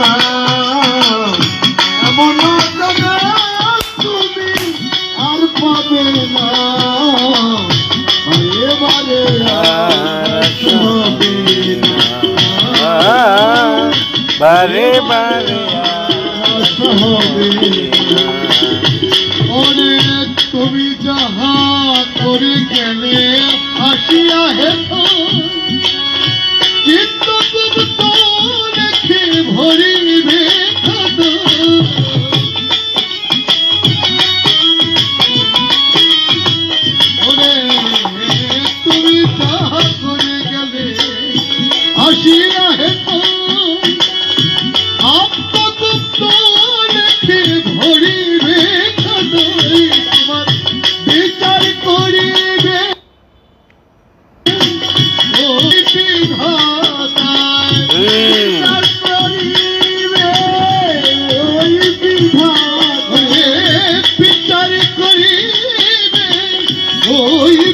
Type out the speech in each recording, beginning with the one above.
না এমন তুমি আর পাবে না এবারে বারে বারে হবে না Hallelujah.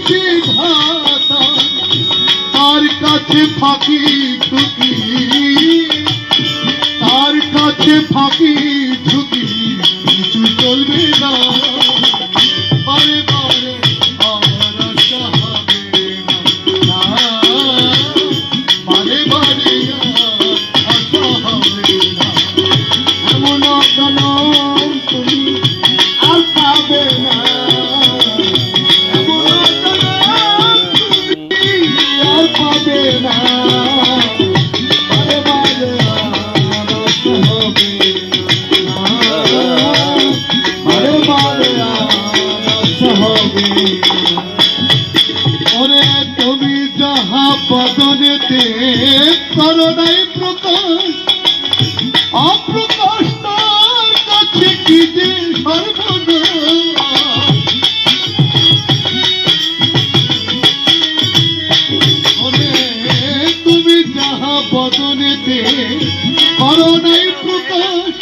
বিধাতা তার কাছে ফাঁকি ঝুঁকি। তার কাছে ফাঁকি ঝুঁকি। হাতে করোনাই প্রকাশ। অপ্রকাশ তার কাছে কি যে সর্বদা তুমি যাহা বদনেতে করোনাই প্রকাশ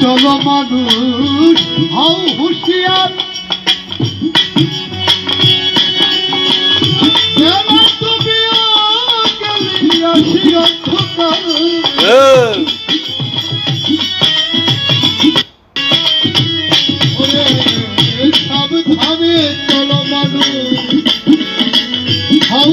চলো মানুষ হও হুশিয়ার। সাবধানে চলো মানুষ হও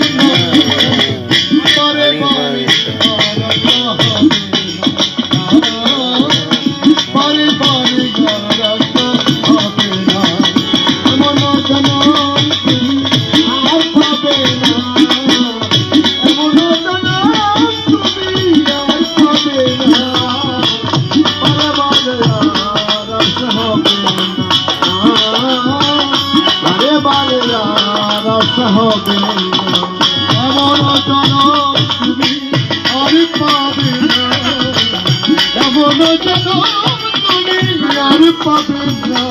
সহবে অবচন তুমি আর পাবে অবচন তুমি আর পাবে না।